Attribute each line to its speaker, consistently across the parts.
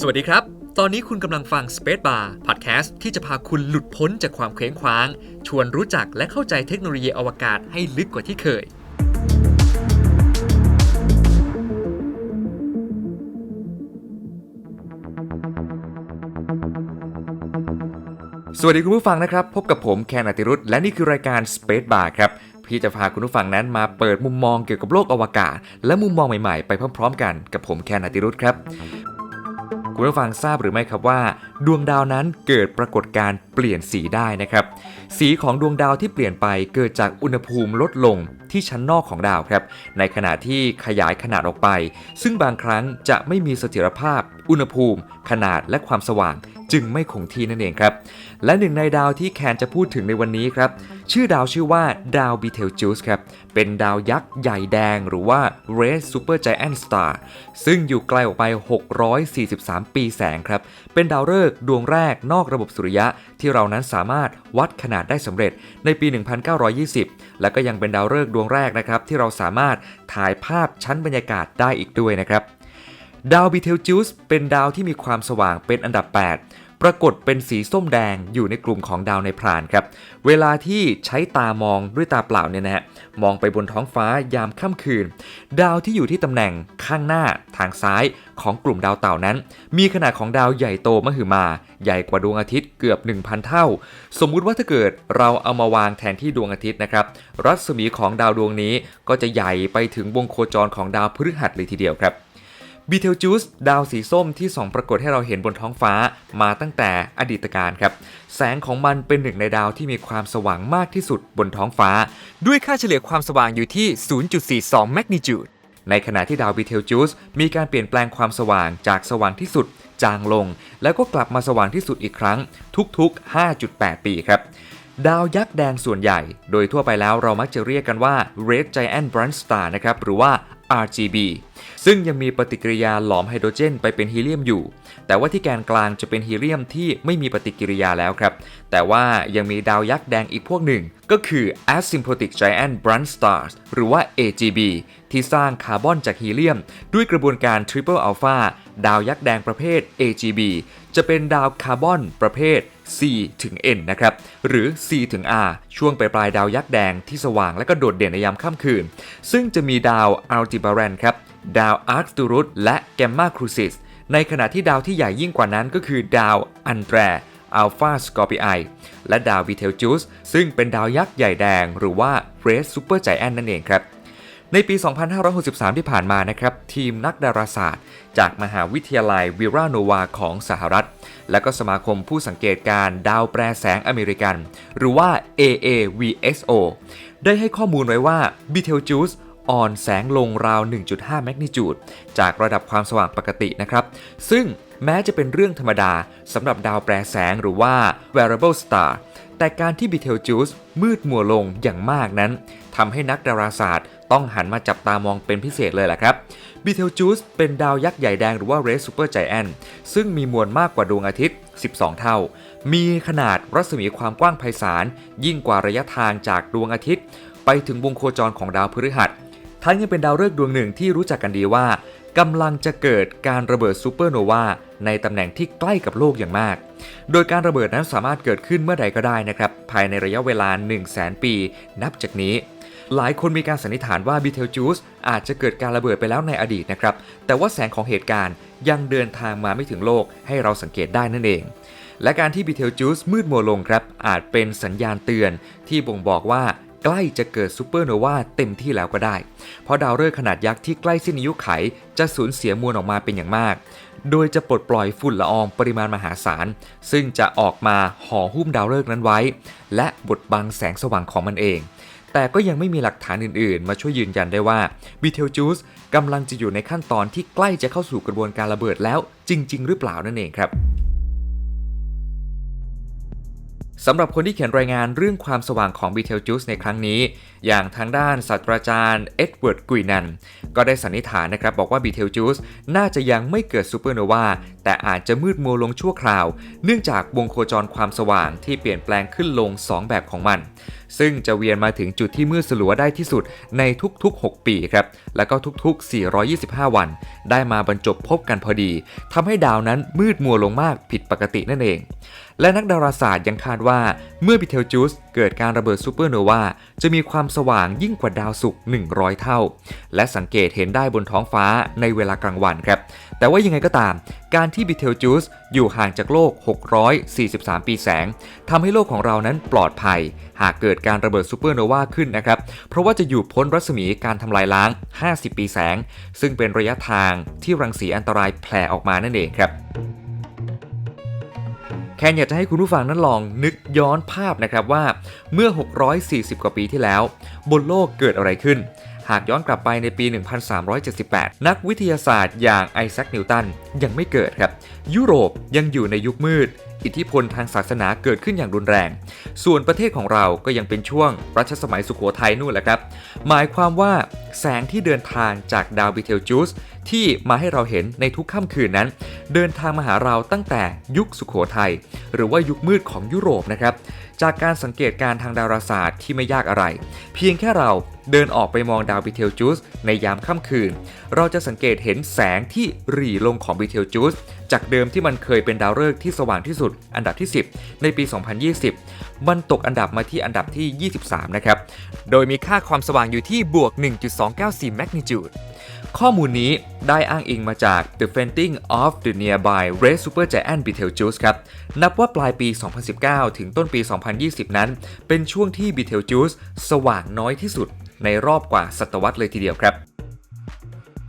Speaker 1: สวัสดีครับ ตอนนี้คุณกำลังฟัง Space Bar Podcast ที่จะพาคุณหลุดพ้นจากความเคว้งคว้าง ชวนรู้จักและเข้าใจเทคโนโลยีอวกาศให้ลึกกว่าที่เคย
Speaker 2: สวัสดีคุณผู้ฟังนะครับ พบกับผมแคนอติรุธและนี่คือรายการ Space Bar ครับพี่จะพาคุณผู้ฟังนั้นมาเปิดมุมมองเกี่ยวกับโลกอวกาศ และมุมมองใหม่ๆ ไปพร้อมๆ กันกับผมแคนอติรุธครับ คุณผู้ฟังทราบหรือไม่ครับว่า ดวงดาวนั้นเกิดปรากฏการเปลี่ยนสีได้นะครับ สีของดวงดาวที่เปลี่ยนไปเกิดจากอุณหภูมิลดลงที่ชั้นนอกของดาวครับ ในขณะที่ขยายขนาดออกไป ซึ่งบางครั้งจะไม่มีเสถียรภาพ อุณหภูมิ ขนาดและความสว่าง จึงไม่คงที่นั่นเองครับ และหนึ่งในดาวที่แคนจะพูดถึงในวันนี้ครับ ชื่อดาวชื่อว่าดาวบีเทลจูสครับ เป็นดาวยักษ์ใหญ่แดงหรือว่า Red Super Giant Star ซึ่งอยู่ไกลออกไป 643 ปีแสงครับ เป็นดาวฤกษ์ดวงแรกนอกระบบสุริยะที่เรานั้นสามารถวัดขนาดได้สำเร็จในปี 1920 และก็ยังเป็นดาวฤกษ์ดวงแรกนะครับที่เราสามารถถ่ายภาพชั้นบรรยากาศได้อีกด้วยนะครับดาวบีเทลจูสเป็นดาวที่มีความสว่างเป็นอันดับ 8 ปรากฏเป็นสีส้มแดงอยู่ในกลุ่มของดาวในพรานครับ เวลาที่ใช้ตามองด้วยตาเปล่าเนี่ยนะฮะมองไปบนท้องฟ้ายามค่ำคืน ดาวที่อยู่ที่ตำแหน่งข้างหน้าทางซ้ายของกลุ่มดาวเต่านั้น มีขนาดของดาวใหญ่โตมหึมา ใหญ่กว่าดวงอาทิตย์เกือบ 1,000 เท่า สมมุติว่าถ้าเกิดเราเอามาวางแทนที่ดวงอาทิตย์นะครับ รัศมีของดาวดวงนี้ก็จะใหญ่ไปถึงวงโคจรของดาวพฤหัสเลยทีเดียวครับ บีเทลจูสดาวสีส้มที่ส่องปรากฏให้เราเห็นบนท้องฟ้ามาตั้งแต่อดีตการครับ แสงของมันเป็นหนึ่งในดาวที่มีความสว่างมากที่สุดบนท้องฟ้า ด้วยค่าเฉลี่ยความสว่างอยู่ที่ 0.42 แมกนิจูดในขณะที่ดาวบีเทลจูสมีการเปลี่ยนแปลงความสว่างจากสว่างที่สุดจางลง แล้วก็กลับมาสว่างที่สุดอีกครั้ง ทุกๆ 5.8 ปีครับดาวยักษ์แดงส่วนใหญ่ โดยทั่วไปแล้วเรามักจะเรียกกันว่า Red Giant Brunch Star นะครับ หรือว่า RGB ซึ่งยังมีปฏิกิริยาหลอมไฮโดรเจนไปเป็นฮีเลียมอยู่ แต่ว่าที่แกนกลางจะเป็นฮีเลียมที่ไม่มีปฏิกิริยาแล้วครับ แต่ว่ายังมีดาวยักษ์แดงอีกพวกหนึ่ง ก็คือ Asymptotic Giant Brunch Stars หรือว่า AGB ที่สร้างคาร์บอนจากฮีเลียม ด้วยกระบวนการ Triple Alpha ดาวยักษ์แดงประเภท AGB จะเป็นดาวคาร์บอนประเภท C ถึง N นะครับหรือ C ถึง R ช่วงปลายปลายดาวยักษ์แดงที่สว่างและก็โดดเด่นในยามค่ำคืน ซึ่งจะมีดาวอัลติบารันครับดาวอาร์คตูรุสและแกมมาครูซิสในขณะที่ดาวที่ใหญ่ยิ่งกว่านั้นก็คือดาวอันแดรอัลฟาสกอร์ปิไอและดาววิเทลจูสซึ่งเป็นดาวยักษ์ใหญ่แดง หรือว่า Red Super Giant นั่นเองครับ ในปี 2563 ที่ผ่านมานะครับ ทีมนักดาราศาสตร์ จากมหาวิทยาลัยวิราโนวาของสหรัฐ และก็สมาคมผู้สังเกตการดาวแปรแสงอเมริกัน หรือว่า AAVSO ได้ให้ข้อมูลไว้ว่า Betelgeuse อ่อนแสงลงราว 1.5 แมกนิจูด จากระดับความสว่างปกตินะครับ ซึ่งแม้จะเป็นเรื่องธรรมดาสำหรับดาวแปรแสงหรือว่า variable star แต่การที่ Betelgeuse มืดมัวลงอย่างมากนั้น ทำให้นักดาราศาสตร์ ต้องหันมาจับตามองเป็นพิเศษเลยแหละครับ Betelgeuse เป็นดาวยักษ์ใหญ่แดงหรือว่า Red Super Giant ซึ่งมีมวลมากกว่าดวงอาทิตย์ 12 เท่า มีขนาดรัศมีความกว้างไพศาล ยิ่งกว่าระยะทางจากดวงอาทิตย์ ไปถึงวงโคจรของดาวพฤหัสทั้งยังเป็นดาวฤกษ์ดวงหนึ่งที่รู้จักกันดีว่ากำลังจะเกิดการระเบิดซูเปอร์โนวาในตำแหน่งที่ใกล้กับโลกอย่างมาก โดยการระเบิดนั้นสามารถเกิดขึ้นเมื่อใดก็ได้นะครับ ภายในระยะเวลา 1 0 0 0 0แปี นับจากนี้ หลายคนมีการสันนิษฐานว่าบีเทลจูสอาจจะเกิดการระเบิดไปแล้วในอดีตนะครับ แต่ว่าแสงของเหตุการณ์ยังเดินทางมาไม่ถึงโลกให้เราสังเกตได้นั่นเอง และการที่บีเทลจูสมืดมัวลงครับ อาจเป็นสัญญาณเตือน ที่บ่งบอกว่าใกล้จะเกิดซูเปอร์โนวาเต็มที่แล้วก็ได้ เพราะดาวฤกษ์ขนาดยักษ์ที่ใกล้สิ้นอายุไข จะสูญเสียมวลออกมาเป็นอย่างมาก โดยจะปลดปล่อยฝุ่นละอองปริมาณมหาศาล ซึ่งจะออกมาห่อหุ้มดาวฤกษ์นั้นไว้ และบดบังแสงสว่างของมันเอง แต่ก็ยังไม่มีหลักฐานอื่นๆ มาช่วยยืนยันได้ว่าบีเทลจูสกำลังจะอยู่ในขั้นตอนที่ใกล้จะเข้าสู่กระบวนการระเบิดแล้วจริง ๆ หรือเปล่านั่นเองครับ สำหรับคนที่เขียนรายงานเรื่องความสว่างของ Betelgeuse ในครั้งนี้ อย่างทางด้านศาสตราจารย์เอ็ดเวิร์ดกุยนัน ก็ได้สันนิษฐานนะครับบอกว่า Betelgeuse น่าจะยังไม่เกิดซูเปอร์โนวาแต่อาจจะมืดมัวลงชั่วคราว เนื่องจากวงโคจรความสว่างที่เปลี่ยนแปลงขึ้นลง 2 แบบของมัน ซึ่งจะเวียนมาถึงจุดที่มืดสลัวได้ที่สุดในทุกๆ 6 ปีครับแล้วก็ทุกๆ 425 วัน ได้มาบรรจบพบกันพอดีทำให้ดาวนั้นมืดมัวลงมากผิดปกตินั่นเอง และนักดาราศาสตร์ยังคาดว่าเมื่อบิเทลจูสเกิดการระเบิดซูเปอร์โนวาจะมีความสว่างยิ่งกว่าดาวศุกร์100 เท่า และสังเกตเห็นได้บนท้องฟ้าในเวลากลางวันครับ แต่ว่ายังไงก็ตาม การที่บิเทลจูสอยู่ห่างจากโลก 643 ปีแสงทำให้โลกของเรานั้นปลอดภัย หากเกิดการระเบิดซูเปอร์โนวาขึ้นนะครับ เพราะว่าจะอยู่พ้นรัศมีการทำลายล้าง 50 ปีแสง ซึ่งเป็นระยะทางที่รังสีอันตรายแผ่ออกมานั่นเองครับ นอยากจะให้คุณผู้ฟังนั้นลองนึกย้อนภาพนะครับว่าเมื่อ 640 กว่าปีที่แล้ว บนโลกเกิดอะไรขึ้น หากย้อนกลับไปในปี 1378 นักวิทยาศาสตร์อย่างไอแซคนิวตันยังไม่เกิดครับ ยุโรปยังอยู่ในยุคมืด อิทธิพลทางศาสนาเกิดขึ้นอย่างรุนแรง ส่วนประเทศของเราก็ยังเป็นช่วงรัชสมัยสุขโขทัยนู่นแหละครับ หมายความว่าแสงที่เดินทางจากดาวบิเทลจูสที่มาให้เราเห็นในทุกค่ำคืนนั้น เดินทางมาหาเราตั้งแต่ยุคสุขโขทัยหรือว่ายุคมืดของยุโรปนะครับ จากการสังเกตการทางดาราศาสตร์ที่ไม่ยากอะไร เพียงแค่เราเดินออกไปมองดาวบิเทลจูสในยามค่ำคืน เราจะสังเกตเห็นแสงที่หรี่ลงของบิเทลจูสจากเดิมที่มันเคยเป็นดาวฤกษ์ที่สว่างที่สุด อันดับที่ 10 ในปี 2020 มันตกอันดับมาที่อันดับที่ 23 นะครับ โดยมีค่าความสว่างอยู่ที่บวก 1.294 magnitude ข้อมูลนี้ได้อ้างอิงมาจาก The Fainting of the Nearby Red Supergiant Betelgeuse ครับ นับว่าปลายปี 2019 ถึงต้นปี 2020 นั้น เป็นช่วงที่ Betelgeuse สว่างน้อยที่สุดในรอบกว่าศตวรรษเลยทีเดียวครับ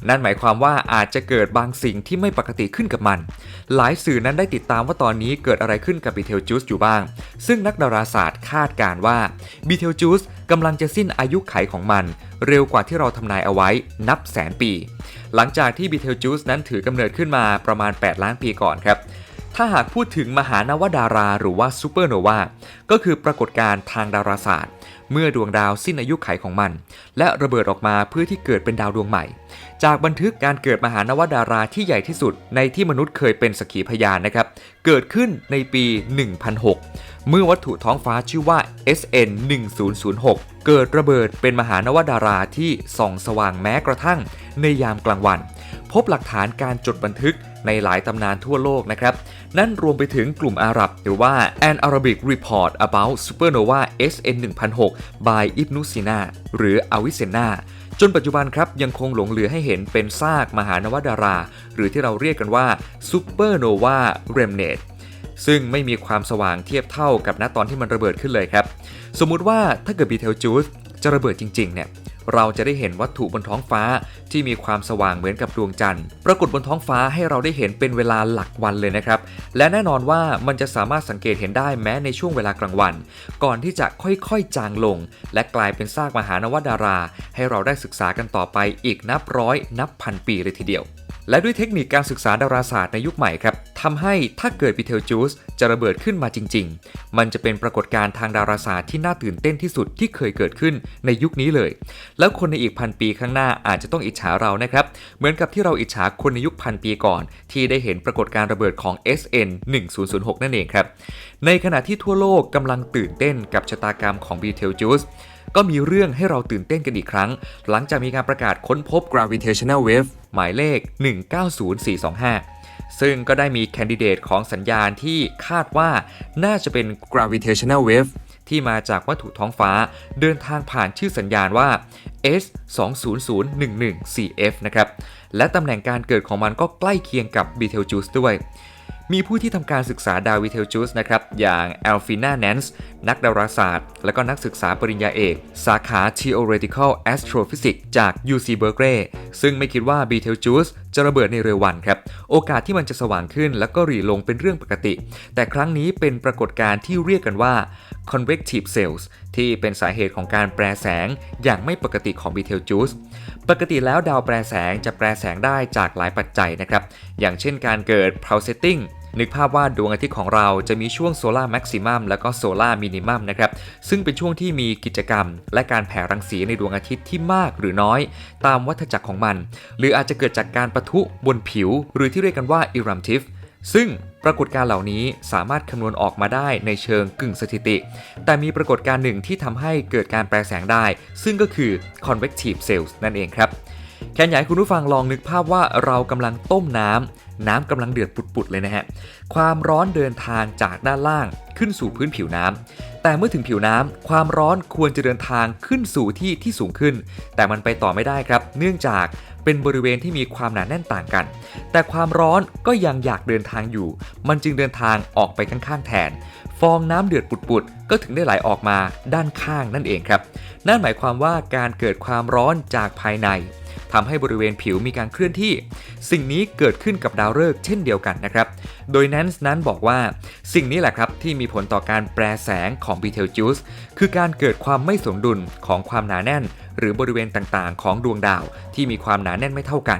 Speaker 2: นั่นหมายความว่าอาจจะเกิดบางสิ่งที่ไม่ปกติขึ้นกับมัน หลายสื่อนั้นได้ติดตามว่าตอนนี้เกิดอะไรขึ้นกับบีเทลจูสอยู่บ้าง ซึ่งนักดาราศาสตร์คาดการ์ว่าบีเทลจูสกำลังจะสิ้นอายุไขของมัน เร็วกว่าที่เราทำนายเอาไว้นับแสนปี หลังจากที่บีเทลจูสนั้นถือกำเนิดขึ้นมาประมาณ 8 ล้านปีก่อนครับถ้าหากพูดถึงมหานวดาราหรือว่าซูเปอร์โนวา ก็คือปรากฏการณ์ทางดาราศาสตร์ เมื่อดวงดาวสิ้นอายุไขของมัน และระเบิดออกมาเพื่อที่เกิดเป็นดาวดวงใหม่ จากบันทึกการเกิดมหานวดาราที่ใหญ่ที่สุดในที่มนุษย์เคยเป็นสกขีพยานนะครับ เกิดขึ้นในปี 1006 เมื่อวัตถุท้องฟ้าชื่อว่า SN 1006 เกิดระเบิดเป็นมหานวดาราที่ส่องสว่างแม้กระทั่งในยามกลางวัน พบหลักฐานการจดบันทึกในหลายตำนานทั่วโลกนะครับ นั่นรวมไปถึงกลุ่มอาหรับ หรือว่า An Arabic Report about Supernova SN 1006 by Ibn Sina หรือ Avicenna จนปัจจุบันครับยังคงหลงเหลือให้เห็นเป็นซากมหานวดารา หรือที่เราเรียกกันว่าซูเปอร์โนวาเรมเนตซึ่งไม่มีความสว่างเทียบเท่ากับณตอนที่มันระเบิดขึ้นเลยครับ สมมุติว่าถ้าเกิดบีเทลจูสจะระเบิดจริงๆเนี่ย เราจะได้เห็นวัตถุบนท้องฟ้าที่มีความสว่างเหมือนกับดวงจันทร์ปรากฏบนท้องฟ้าให้เราได้เห็นเป็นเวลาหลักวันเลยนะครับ และแน่นอนว่ามันจะสามารถสังเกตเห็นได้แม้ในช่วงเวลากลางวัน ก่อนที่จะค่อยๆจางลง และกลายเป็นซากมหานวดารา ให้เราได้ศึกษากันต่อไปอีกนับร้อยนับพันปีเลยทีเดียว และด้วยเทคนิคการศึกษาดาราศาสตร์ในยุคใหม่ครับทำให้ถ้าเกิดบิเทลจูสจะระเบิดขึ้นมาจริง ๆ มันจะเป็นปรากฏการณ์ทางดาราศาสตร์ที่น่าตื่นเต้นที่สุดที่เคยเกิดขึ้นในยุคนี้เลย แล้วคนในอีกพันปีข้างหน้าอาจจะต้องอิจฉาเรานะครับ เหมือนกับที่เราอิจฉาคนในยุคพันปีก่อน ที่ได้เห็นปรากฏการณ์ระเบิดของ SN 1006 นั่นเองครับ ในขณะที่ทั่วโลกกำลังตื่นเต้นกับชะตากรรมของบีเทลจูส ก็มีเรื่องให้เราตื่นเต้นกันอีกครั้ง หลังจากมีการประกาศค้นพบ gravitational wave หมายเลข 190425 ซึ่งก็ได้มีแคนดิเดตของสัญญาณที่คาดว่าน่าจะเป็น gravitational wave ที่มาจากวัตถุท้องฟ้าเดินทางผ่านชื่อสัญญาณว่า S 2 0 0 1 1 4 F นะครับ และตำแหน่งการเกิดของมันก็ใกล้เคียงกับ Betelgeuse ด้วย มีผู้ที่ทำการศึกษาดาววิเทลจูสนะครับ อย่างแอลฟินาแนนส์นักดาราศาสตร์ และก็นักศึกษาปริญญาเอก สาขา Theoretical Astrophysics จาก UC Berkeley ซึ่งไม่คิดว่า Betelgeuse จะระเบิดในเร็ววันครับ โอกาสที่มันจะสว่างขึ้นแล้วก็หรี่ลงเป็นเรื่องปกติ แต่ครั้งนี้เป็นปรากฏการณ์ที่เรียกกันว่า convective cells ที่เป็นสาเหตุของการแปรแสงอย่างไม่ปกติของ Betelgeuse ปกติแล้วดาวแปรแสงจะแปรแสงได้จากหลายปัจจัยนะครับ อย่างเช่นการเกิด pulsating นึกภาพว่าดวงอาทิตย์ของเราจะมีช่วงโซลาร์แม็กซิมัมและก็โซลาร์มินิมัมนะครับ ซึ่งเป็นช่วงที่มีกิจกรรม และการแผ่รังสีในดวงอาทิตย์ที่มากหรือน้อย ตามวัฏจักรของมัน หรืออาจจะเกิดจากการประทุบนผิว หรือที่เรียกกันว่าอิรัมทิฟ ซึ่งปรากฏการเหล่านี้สามารถคำนวณออกมาได้ในเชิงกึ่งสถิติ แต่มีปรากฏการหนึ่งที่ทำให้เกิดการแปลแสงได้ ซึ่งก็คือ convective cells นั่นเองครับแค่อยากให้คุณผู้ฟังลองนึกภาพว่าเรากำลังต้มน้ำ น้ำกำลังเดือดปุดๆเลยนะฮะ ความร้อนเดินทางจากด้านล่างขึ้นสู่พื้นผิวน้ำ แต่เมื่อถึงผิวน้ำ ความร้อนควรจะเดินทางขึ้นสู่ที่ที่สูงขึ้น แต่มันไปต่อไม่ได้ครับ เนื่องจาก เป็นบริเวณที่มีความหนาแน่นต่างกัน แต่ความร้อนก็ยังอยากเดินทางอยู่ มันจึงเดินทางออกไปข้างๆแทน ฟองน้ำเดือดปุดๆ ก็ถึงได้ไหลออกมาด้านข้างนั่นเองครับ นั่นหมายความว่าการเกิดความร้อนจากภายใน ทำให้บริเวณผิวมีการเคลื่อนที่ สิ่งนี้เกิดขึ้นกับดาวฤกษ์เช่นเดียวกันนะครับ โดยแนนส์นั้นบอกว่าสิ่งนี้แหละครับที่มีผลต่อการแปรแสงของบีเทลจูสคือการเกิดความไม่สมดุลของความหนาแน่น หรือบริเวณต่างๆ ของดวงดาวที่มีความหนาแน่นไม่เท่ากัน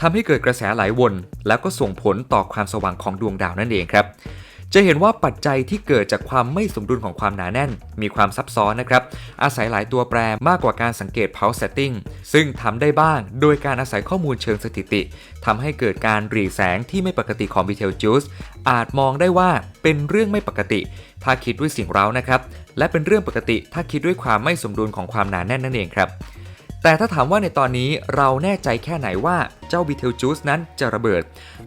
Speaker 2: ทำให้เกิดกระแสไหลวน แล้วก็ส่งผลต่อความสว่างของดวงดาวนั่นเองครับ จะเห็นว่าปัจจัยที่เกิดจากความไม่สมดุลของความหนาแน่น มีความซับซ้อนนะครับ อาศัยหลายตัวแปรมากกว่าการสังเกต pulse setting ซึ่งทำได้บ้างโดยการอาศัยข้อมูลเชิงสถิติทำให้เกิดการหรี่แสงที่ไม่ปกติของ Betelgeuse อาจมองได้ว่าเป็นเรื่องไม่ปกติ ถ้าคิดด้วยสิ่งเร้านะครับ และเป็นเรื่องปกติถ้าคิดด้วยความไม่สมดุลของความหนาแน่นนั่นเองครับ แต่ถ้าถามว่าในตอนนี้เราแน่ใจแค่ไหนว่าเจ้า Betelgeuse นั้นจะระเบิด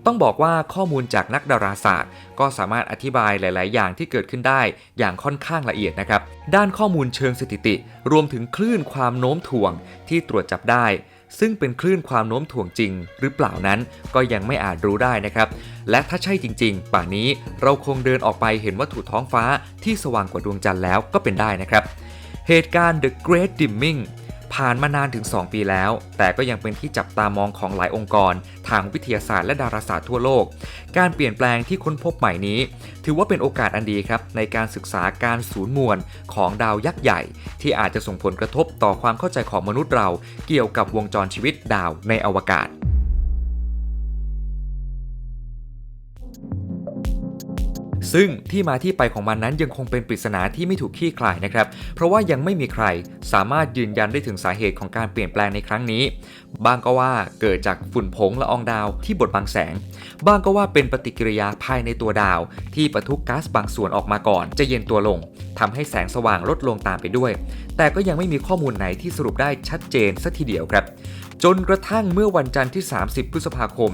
Speaker 2: ต้องบอกว่าข้อมูลจากนักดาราศาสตร์ ก็สามารถอธิบายหลาย ๆ อย่างที่เกิดขึ้นได้อย่างค่อนข้างละเอียดนะครับ ด้านข้อมูลเชิงสถิติ รวมถึงคลื่นความโน้มถ่วงที่ตรวจจับได้ ซึ่งเป็นคลื่นความโน้มถ่วงจริง หรือเปล่านั้นก็ยังไม่อาจรู้ได้นะครับ และถ้าใช่จริง ๆ ป่านนี้เราคงเดินออกไปเห็นวัตถุท้องฟ้าที่สว่างกว่าดวงจันทร์แล้วก็เป็นได้นะครับ เหตุการณ์ The Great Dimming ผ่านมานานถึง 2 ปีแล้ว แต่ก็ยังเป็นที่จับตามองของหลายองค์กร ทางวิทยาศาสตร์และดาราศาสตร์ทั่วโลก การเปลี่ยนแปลงที่ค้นพบใหม่นี้ ถือว่าเป็นโอกาสอันดีครับ ในการศึกษาการสูญมวลของดาวยักษ์ใหญ่ ที่อาจจะส่งผลกระทบต่อความเข้าใจของมนุษย์เรา เกี่ยวกับวงจรชีวิตดาวในอวกาศ ซึ่งที่มาที่ไปของมันนั้นยังคงเป็นปริศนาที่ไม่ถูกคลี่คลายนะครับ เพราะว่ายังไม่มีใครสามารถยืนยันได้ถึงสาเหตุของการเปลี่ยนแปลงในครั้งนี้ บางก็ว่าเกิดจากฝุ่นผงละอองดาวที่บดบังแสง บางก็ว่าเป็นปฏิกิริยาภายในตัวดาว ที่ปะทุก๊าซบางส่วนออกมาก่อน จะเย็นตัวลงทำให้แสงสว่างลดลงตามไปด้วย แต่ก็ยังไม่มีข้อมูลไหนที่สรุปได้ชัดเจนสัทีเดียวครับ จนกระทั่งเมื่อวันจันทร์ที่ 30 พฤษภาคม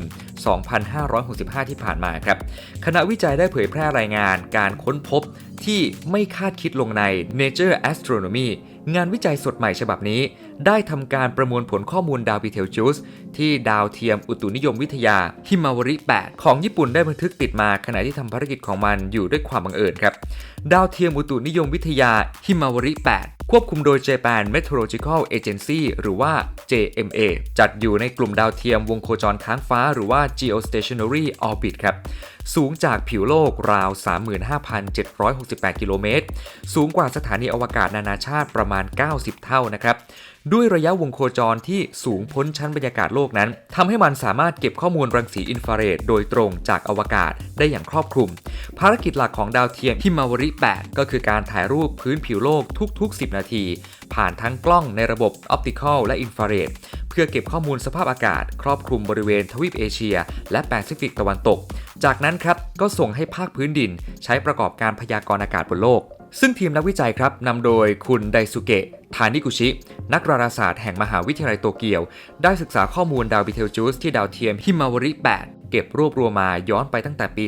Speaker 2: 2565 ที่ผ่านมาครับ คณะวิจัยได้เผยแพร่รายงานการค้นพบที่ไม่คาดคิดลงใน Nature Astronomy งานวิจัยสดใหม่ฉบับนี้ ได้ทำการประมวลผลข้อมูลดาวบิเทลจูส ที่ดาวเทียมอุตุนิยมวิทยาฮิมาวริ 8 ของญี่ปุ่นได้บันทึกติดมาขณะที่ทำภารกิจของมันอยู่ด้วยความบังเอิญครับ ดาวเทียมอุตุนิยมวิทยาฮิมาวริ 8ควบคุมโดย Japan Meteorological Agency หรือว่า JMA จัดอยู่ในกลุ่มดาวเทียมวงโคจรค้างฟ้าหรือว่า Geostationary Orbit ครับ สูงจากผิวโลกราว 35,768 กิโลเมตร สูงกว่าสถานีอวกาศนานาชาติประมาณ 90 เท่านะครับ ด้วยระยะวงโคจรที่สูงพ้นชั้นบรรยากาศโลกนั้นทำให้มันสามารถเก็บข้อมูลรังสีอินฟราเรดโดยตรงจากอวกาศได้อย่างครอบคลุม ภารกิจหลักของดาวเทียมฮิมาวริ 8 ก็คือการถ่ายรูปพื้นผิวโลกทุกๆ 10 นาที ผ่านทั้งกล้องในระบบออปติคอลและอินฟราเรดเพื่อเก็บข้อมูลสภาพอากาศ ครอบคลุมบริเวณทวีปเอเชีย และแปซิฟิกตะวันตก จากนั้นครับก็ส่งให้ภาคพื้นดิน ใช้ประกอบการพยากรณ์อากาศบนโลก ซึ่งทีมนักวิจัยครับนำโดยคุณไดสุเกะทานิกุชิ นักดาราศาสตร์แห่งมหาวิทยาลัยโตเกียว ได้ศึกษาข้อมูลดาวบิเทลจูสที่ดาวเทียมฮิมาวริ 8 เก็บรวบรวมมาย้อนไปตั้งแต่ปี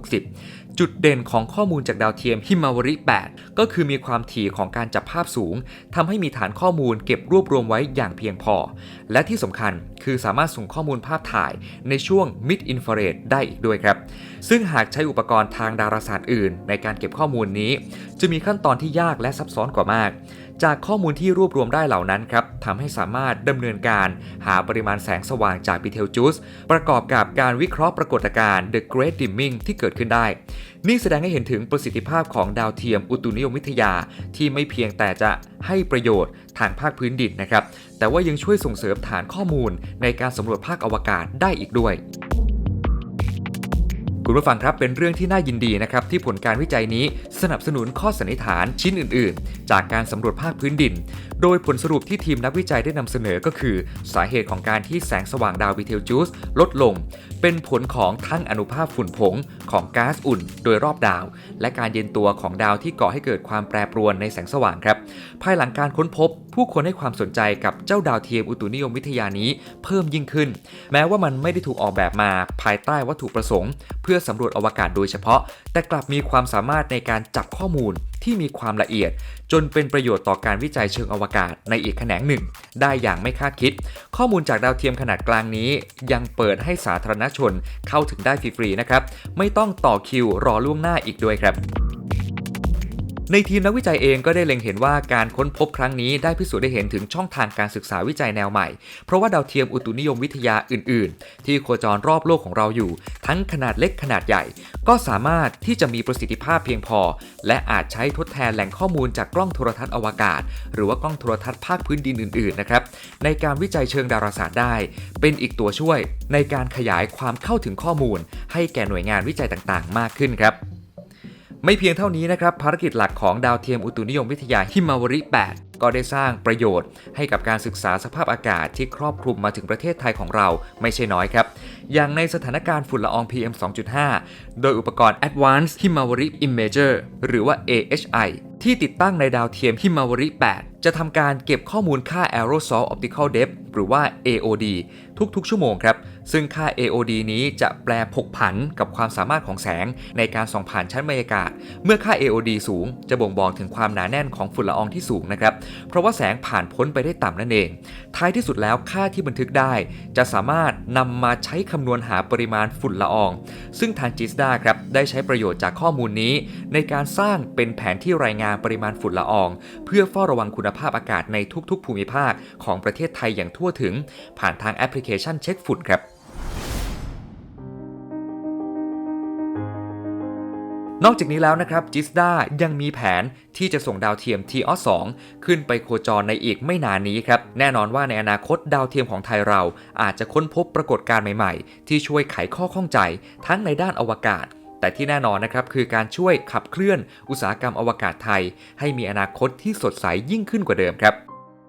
Speaker 2: 2560จุดเด่นของข้อมูลจากดาวเทียมฮิมาวริ 8 ก็คือมีความถี่ของการจับภาพสูงทำให้มีฐานข้อมูลเก็บรวบรวมไว้อย่างเพียงพอ และที่สำคัญคือสามารถส่งข้อมูลภาพถ่ายในช่วง mid infrared ได้อีกด้วยครับ ซึ่งหากใช้อุปกรณ์ทางดาราศาสตร์อื่น ในการเก็บข้อมูลนี้ จะมีขั้นตอนที่ยากและซับซ้อนกว่ามาก จากข้อมูลที่รวบรวมได้เหล่านั้นครับทำให้สามารถดำเนินการหาปริมาณแสงสว่างจากบิเทลจูสประกอบกับการวิเคราะห์ปรากฏการณ์ The Great Dimming ที่เกิดขึ้นได้นี่แสดงให้เห็นถึงประสิทธิภาพของดาวเทียมอุตุนิยมวิทยาที่ไม่เพียงแต่จะให้ประโยชน์ทางภาคพื้นดินนะครับ แต่ว่ายังช่วยส่งเสริมฐานข้อมูลในการสำรวจภาคอวกาศได้อีกด้วยคุณคุณผู้ฟังครับเป็นเรื่องที่น่ายินดีนะครับที่ผลการวิจัยนี้สนับสนุนข้อสันนิษฐานชิ้นอื่น ๆ จากการสำรวจภาคพื้นดิน โดยผลสรุปที่ทีมนักวิจัยได้นำเสนอก็คือ สาเหตุของการที่แสงสว่างดาววิเทลจูสลดลง เป็นผลของทั้งอนุภาคฝุ่นผงของก๊าซอุ่น โดยรอบดาว และการเย็นตัวของดาวที่ก่อให้เกิดความแปรปรวนในแสงสว่างครับ ภายหลังการค้นพบ ผู้คนให้ความสนใจกับเจ้าดาวเทียมอุตุนิยมวิทยานี้เพิ่มยิ่งขึ้น แม้ว่ามันไม่ได้ถูกออกแบบมาภายใต้วัตถุประสงค์ เพื่อสำรวจอวกาศโดยเฉพาะ แต่กลับมีความสามารถในการจับข้อมูล ที่มีความละเอียด จนเป็นประโยชน์ต่อการวิจัยเชิงอวกาศในอีกแขนงหนึ่ง ได้อย่างไม่คาดคิด ข้อมูลจากดาวเทียมขนาดกลางนี้ ยังเปิดให้สาธารณชนเข้าถึงได้ฟรีๆนะครับ ไม่ต้องต่อคิวรอล่วงหน้าอีกด้วยครับ ในทีมนักวิจัยเองก็ได้เล็งเห็นว่าการค้นพบครั้งนี้ได้พิสูจน์ได้เห็นถึงช่องทางการศึกษาวิจัยแนวใหม่ เพราะว่าดาวเทียมอุตุนิยมวิทยาอื่น ๆ ที่โคจรรอบโลกของเราอยู่ ทั้งขนาดเล็กขนาดใหญ่ ก็สามารถที่จะมีประสิทธิภาพเพียงพอ และอาจใช้ทดแทนแหล่งข้อมูลจากกล้องโทรทัศน์อวกาศ หรือว่ากล้องโทรทัศน์ภาคพื้นดินอื่น ๆ นะครับในการวิจัยเชิงดาราศาสตร์ได้ เป็นอีกตัวช่วยในการขยายความเข้าถึงข้อมูล ให้แก่หน่วยงานวิจัยต่าง ๆ มากขึ้นครับ ไม่เพียงเท่านี้นะครับภารกิจหลักของดาวเทียมอุตุนิยมวิทยาฮิมาวริ 8 ก็ได้สร้างประโยชน์ ให้กับการศึกษาสภาพอากาศที่ครอบคลุมมาถึงประเทศไทยของเราไม่ใช่น้อยครับ อย่างในสถานการณ์ฝุ่นละออง PM 2.5 โดยอุปกรณ์ Advanced Himawari Imager หรือว่า AHI ที่ติดตั้งในดาวเทียมฮิมาวริ 8 จะทำการเก็บข้อมูลค่า Aerosol Optical Depth หรือว่า AOD ทุกๆ ชั่วโมงครับ ซึ่งค่า AOD นี้จะแปลผกผันกับความสามารถของแสงในการส่องผ่านชั้นบรรยากาศ เมื่อค่า AOD สูง จะบ่งบอกถึงความหนาแน่นของฝุ่นละอองที่สูงนะครับ เพราะว่าแสงผ่านพ้นไปได้ต่ำนั่นเอง ท้ายที่สุดแล้วค่าที่บันทึกได้ จะสามารถนำมาใช้คำนวณหาปริมาณฝุ่นละออง ซึ่งทางจิสดาครับได้ใช้ประโยชน์จากข้อมูลนี้ ในการสร้างเป็นแผนที่รายงานปริมาณฝุ่นละออง เพื่อเฝ้าระวังคุณภาพอากาศในทุกๆ ภูมิภาคของประเทศไทยอย่างทั่วถึง ผ่านทางแอปพลิเคชันเช็คฝุ่นครับนอกจากนี้แล้วนะครับจิสดายังมีแผนที่จะส่งดาวเทียม t อ2ขึ้นไปโคจรในอีกไม่นานนี้ครับ แน่นอนว่าในอนาคตดาวเทียมของไทยเรา อาจจะค้นพบปรากฏการณ์ใหม่ๆ ที่ช่วยไขข้อข้องใจทั้งในด้านอวกาศ แต่ที่แน่นอนนะครับคือการช่วยขับเคลื่อนอุตสาหกรรมอวกาศไทย ให้มีอนาคตที่สดใสยิ่งขึ้นกว่าเดิมครับ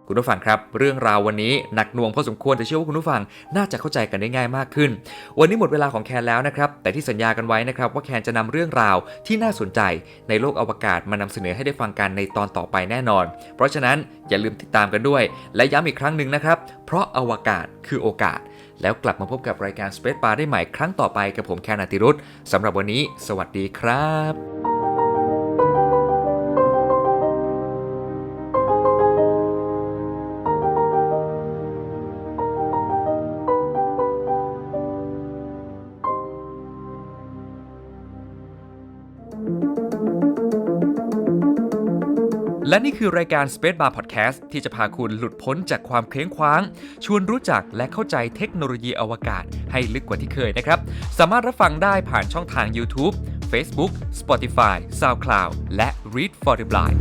Speaker 2: คุณผู้ฟังครับ เรื่องราววันนี้หนักหน่วงพอสมควรแต่เชื่อว่าคุณผู้ฟังน่าจะเข้าใจกันได้ง่ายมากขึ้น วันนี้หมดเวลาของแคนแล้วนะครับ แต่ที่สัญญากันไว้นะครับ ว่าแคนจะนำเรื่องราวที่น่าสนใจในโลกอวกาศมานำเสนอให้ได้ฟังกันในตอนต่อไปแน่นอน เพราะฉะนั้นอย่าลืมติดตามกันด้วย และย้ำอีกครั้งหนึ่งนะครับ เพราะอวกาศคือโอกาส แล้วกลับมาพบกับรายการ Space Bar ได้ใหม่ครั้งต่อไปกับผมแคนอาติรุธสำหรับวันนี้ สวัสดีครับ และนี่คือรายการ Space Bar Podcast ที่จะพาคุณหลุดพ้นจากความเคว้งคว้าง ชวนรู้จักและเข้าใจเทคโนโลยีอวกาศให้ลึกกว่าที่เคยนะครับ สามารถรับฟังได้ผ่านช่องทาง YouTube Facebook Spotify SoundCloud และ Read for the Blind